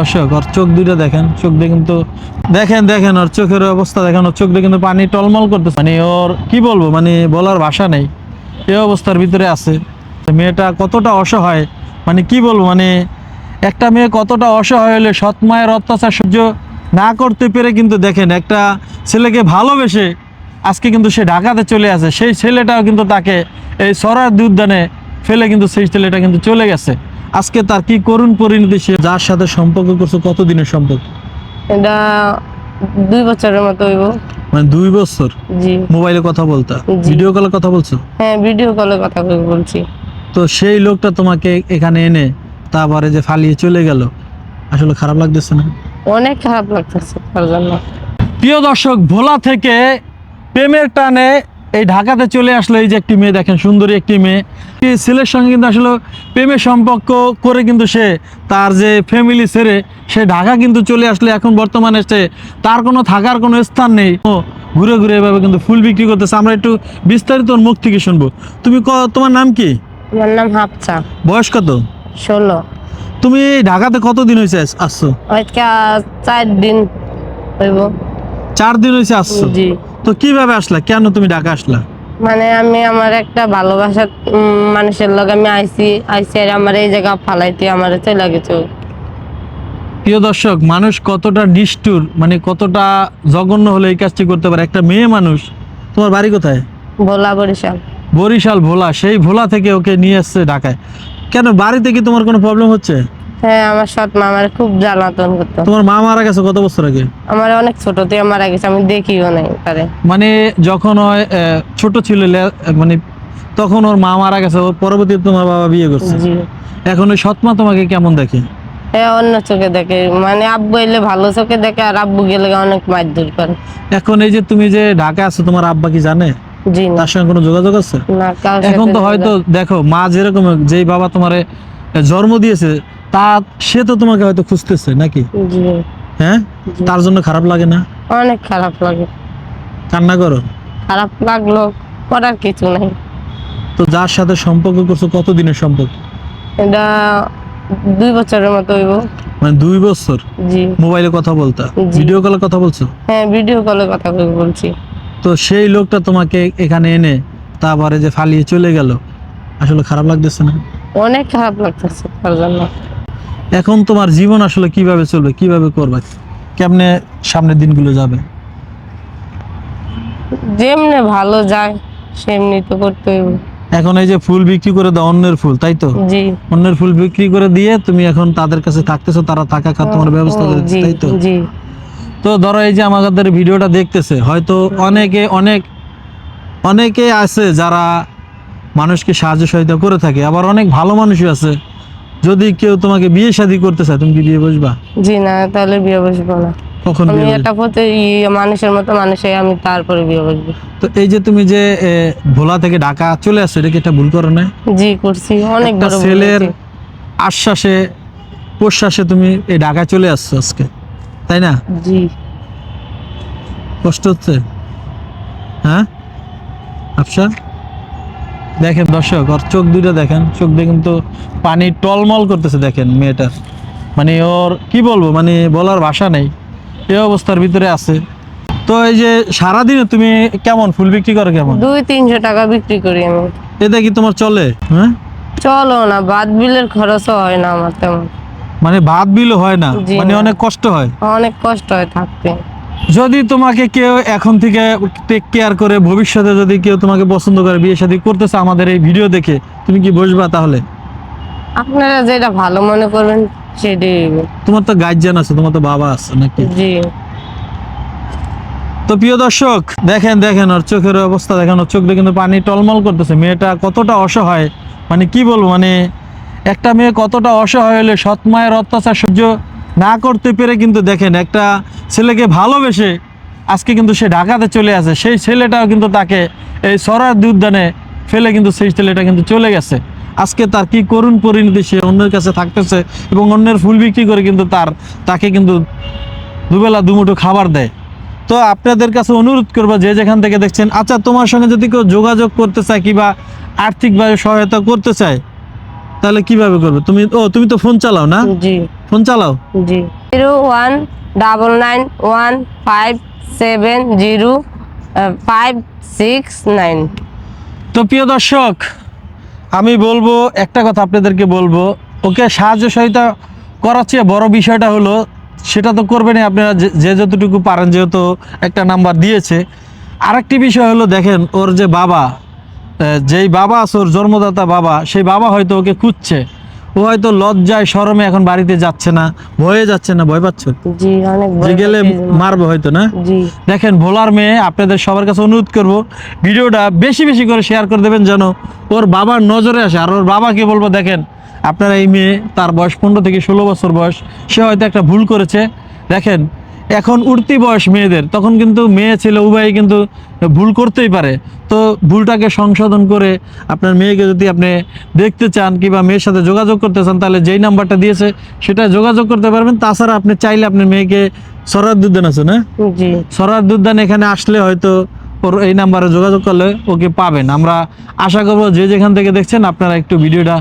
দর্শক, ওর চোখ দুইটা দেখেন, চোখ দিয়ে কিন্তু দেখেন দেখেন, ওর চোখের অবস্থা দেখেন, ওর চোখ দিয়ে কিন্তু পানি টলমল করতেছে। মানে ওর, কি বলব মানে বলার ভাষা নেই। এই অবস্থার ভিতরে আছে। মেয়েটা কতটা অসহায় মানে কি বলব মানে একটা মেয়ে কতটা অসহায় হলে সৎ মায়ের অত্যাচার সহ্য না করতে পেরে কিন্তু দেখেন, একটা ছেলেকে ভালোবেসে আজকে কিন্তু সে ঢাকাতে চলে আসে। সেই ছেলেটাও কিন্তু তাকে এই সরার উদ্যানে ফেলে কিন্তু সেই ছেলেটা কিন্তু চলে গেছে। আজকে তার কি করুণ পরিণতি সে যার সাথে সম্পর্ক করছে কতদিনের সম্পর্ক? এটা দুই বছরের মতো হইব। মানে দুই বছর? জি। মোবাইলে কথা বলতা? ভিডিও কলে কথা বলছো? হ্যাঁ ভিডিও কলে কথা বলছি। তো সেই লোকটা তোমাকে এখানে এনে তারপরে যে ফালিয়ে চলে গেল আসলে খারাপ লাগতেছে না? অনেক খারাপ লাগতেছে প্রিয় দর্শক ভোলা থেকে প্রেমের টানে এই ঢাকাতে চলে আসলো এই যে একটি মেয়ে দেখেন সুন্দরী একটি মেয়ে। এই ছেলের সঙ্গে কিন্তু আসলে প্রেমের সম্পর্ক করে কিন্তু সে তার যে ফ্যামিলি ছেড়ে সে ঢাকা কিন্তু চলে আসলে। এখন বর্তমানে সে তার কোনো থাকার কোনো স্থান নেই। ও ঘুরে ঘুরে এভাবে কিন্তু ফুল বিক্রি করতেছে। আমরা একটু বিস্তারিত মুখ থেকে শুনব। তুমি তোমার নাম কি? আমার নাম হাফসা। বয়স কত? ষোলো। তুমি ঢাকাতে কতদিন হয়েছে আসছো? আজকে চার দিন হইব। চার দিন হয়েছে আসছো? জি। তো কীভাবে আসলা? কেন তুমি ঢাকা আসলা? মানে আমি আমার একটা ভালোবাসার মানুষের লগে আমি আইছি আইসি আর আমার এই জায়গা ফালাইতে আমার চলে গেছে। প্রিয় দর্শক মানুষ কতটা নিষ্ঠুর মানে কতটা জঘন্য হলে এই কাজটি করতে পারে? একটা মেয়ে মানুষ তোমার বাড়ি কোথায়? ভোলা বরিশাল। বরিশাল ভোলা সেই ভোলা থেকে ওকে নিয়ে আসছে ঢাকায়। কেন বাড়িতে কি তোমার কোনো প্রবলেম হচ্ছে? হ্যাঁ আমার সৎ মা আমার খুব জ্বালাতন করতো। তোমার মা মারা গেছে কত বছর আগে? আমার অনেক ছোটতে মারা গেছে আমি দেখিও নাই তারে। মানে যখন ছোট ছিল মানে তখন ওর মা মারা গেছে ওর পরবর্তীতে তোমার বাবা বিয়ে করছে। এখন ওই সৎমা তোমাকে কেমন দেখে? হ্যাঁ অন্য চোখে দেখে। মানে আব্বু এলে ভালো চোখে দেখে আর আব্বু গেলে অনেক মারধর করে। এখন এই যে তুমি যে ঢাকা আছো তোমার আব্বা কি জানে? তার সঙ্গে কোনো যোগাযোগ আছে? এখন তো হয়তো দেখো মা যেরকম যেই বাবা তোমারে জন্ম দিয়েছে তা সে তো তোমাকে হয়তো খুঁজতেছে নাকি? জি। হ্যাঁ? তার জন্য খারাপ লাগে না? অনেক খারাপ লাগে। কান্না করো। খারাপ লাগল করার কিছু নাই। তো যার সাথে সম্পর্ক করছ কতদিনের সম্পর্ক? এটা দুই বছরের মতো হইব। মানে দুই বছর? জি। মোবাইলে কথা বলতা? ভিডিও কলে কথা বলছো? হ্যাঁ ভিডিও কলে কথা বলছি। তো সেই লোকটা তোমাকে এখানে এনে তারপরে যে ফালিয়ে চলে গেল। আসলে খারাপ লাগতেছে না? অনেক খারাপ লাগতেছে তার জন্য। এখন তোমার জীবন আসলে কীভাবে চলবে কীভাবে করবে কেমনে সামনের দিনগুলো যাবে? যেমনি ভালো যায় সেমনি তো করতে হইব এখন এই যে ফুল বিক্রি করে দাও অন্যের ফুল তাই তো? জি। অন্যের ফুল বিক্রি করে দিয়ে তুমি এখন তাদের কাছে থাকতেছো তারা থাকা খাওয়া তোমার ব্যবস্থা করে দিচ্ছে, তাই তো? জি। তো ধরো এই যে আমাদের ভিডিওটা দেখতেছে হয়তো অনেকে অনেক অনেকে আছে যারা মানুষকে সাহায্য সহায়তা করে থাকে আবার অনেক ভালো মানুষই আছে যদি কেউ তোমাকে বিয়ে শাদী করতে চায় তুমি কি বিয়ে বসবা? জি না তাহলে বিয়ে বসবো না। কখন আমি? একটা পথে মানুষের মতো মানুষে আমি তারপরে বিয়ে বসবো। তো এই যে তুমি যে ভোলা থেকে ঢাকা চলে আসছো এটা কি একটা ভুল করো না জি করছি অনেক বড় ছেলের আশ্বাসে প্রশ্বাসে তুমি এই ঢাকায় চলে আসছো আজকে তাই না? জি। কষ্ট হচ্ছে? হ্যাঁ? আচ্ছা দেখেন দর্শক ওর চোখ দুইটা দেখেন চোখ দিয়ে কিন্তু পানি টলমল করতেছে দেখেন মেয়েটার মানে ওর কি বলব মানে বলার ভাষা নেই এই অবস্থার ভিতরে আছে। তো এই যে সারাদিনে তুমি কেমন ফুল বিক্রি করো কেমন? দুই তিনশো টাকা বিক্রি করি আমি। এটা কি তোমার চলে হ্যাঁ? চলো না বাদ বিলের খরচও হয় না আমার তেমন। মানে ভাত বিলও হয় না জি। মানে অনেক কষ্ট হয়। অনেক কষ্ট হয় থাকতে। যদি তোমাকে কেউ এখন থেকে টেক কেয়ার করে ভবিষ্যতে যদি কেউ তোমাকে পছন্দ করে বিয়ে শাদী করতেছে আমাদের এই ভিডিও দেখে তুমি কি বসবা তাহলে? আপনারা যেটা ভালো মনে করবেন সেটাই তোমার তো গার্জিয়ান আছে তোমার তো বাবা আছে নাকি? জি। তো প্রিয় দর্শক দেখেন দেখেন ওর চোখের অবস্থা দেখেন ওর চোখ দিয়ে কিন্তু পানি টলমল করতেছে। মেয়েটা কতটা অসহায়। মানে কি বলব মানে একটা মেয়ে কতটা অসহায় হলে সৎ মায়ের অত্যাচার সহ্য না করতে পেরে কিন্তু দেখেন একটা ছেলেকে ভালোবেসে আজকে কিন্তু সে ঢাকাতে চলে আসে। সেই ছেলেটাও কিন্তু তাকে এই সরার উদ্যানে ফেলে কিন্তু সেই ছেলেটা কিন্তু চলে গেছে। আজকে তার কি করুণ পরিণতি সে অন্যের কাছে থাকতেছে এবং অন্যের ফুল বিক্রি করে কিন্তু তার, তাকে কিন্তু দুবেলা দুমুঠো খাবার দেয়। তো আপনাদের কাছে অনুরোধ করব যে যেখান থেকে দেখছেন আচ্ছা তোমার সঙ্গে যদি কেউ যোগাযোগ করতে চায় কিংবা আর্থিকভাবে সহায়তা করতে চায়, তাহলে কীভাবে করবে? তুমি, ও, তুমি তো ফোন চালাও না? ফোন চালাও। জি। Zero one double nine one five seven zero five six nine. তো প্রিয় দর্শক আমি বলব একটা কথা আপনাদেরকে বলব ওকে সাহায্য সহায়তা করার চেয়ে বড় বিষয়টা হলো সেটা তো করবেনই আপনারা যে- যে যতটুকু পারেন যেহেতু একটা নাম্বার দিয়েছে। আরেকটি বিষয় হলো দেখেন ওর যে বাবা যেই বাবা আছে ওর জন্মদাতা বাবা সেই বাবা হয়তো ওকে খুঁজছে। ও হয়তো লজ্জায় শরমে এখন বাড়িতে যাচ্ছে না ভয়ে যাচ্ছে না ভয় পাচ্ছে? জি অনেক যে গেলে মারবো হয়তো না? জি। দেখেন ভোলার মেয়ে আপনাদের সবার কাছে অনুরোধ করব ভিডিওটা বেশি বেশি করে শেয়ার করে দেবেন যেন ওর বাবার নজরে আসে। আর ওর বাবাকে বলব দেখেন আপনারা এই মেয়ে তার বয়স পনেরো থেকে ষোলো বছর বয়স সে হয়তো একটা ভুল করেছে। দেখেন এখন উঠতি বয়স মেয়েদের তখন কিন্তু মেয়ে ছেলে উভয়ই কিন্তু ভুল করতেই পারে। তো ভুলটাকে সংশোধন করে আপনার মেয়েকে যদি আপনি দেখতে চান কিংবা মেয়ের সাথে যোগাযোগ করতে চান তাহলে যেই নাম্বারটা দিয়েছে সেটা যোগাযোগ করতে পারবেন। তাছাড়া আপনি চাইলে আপনার মেয়েকে সরাদ্দুদ্দিন আছে না? সরার উদ্যান এখানে আসলে হয়তো ওর এই নাম্বারে যোগাযোগ করলে ওকে পাবেন। আমরা আশা করব যে যেখান থেকে দেখছেন আপনারা একটু ভিডিওটা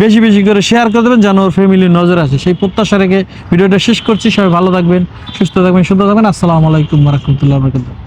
বেশি বেশি করে শেয়ার করে দেবেন যেন ওর ফ্যামিলির নজর আসে। সেই প্রত্যাশা রেখে ভিডিওটা শেষ করছি। সবাই ভালো থাকবেন, সুস্থ থাকবেন, সুন্দর থাকবেন। আসসালামু আলাইকুম রহমতুল্লাহ বরকাতুহ।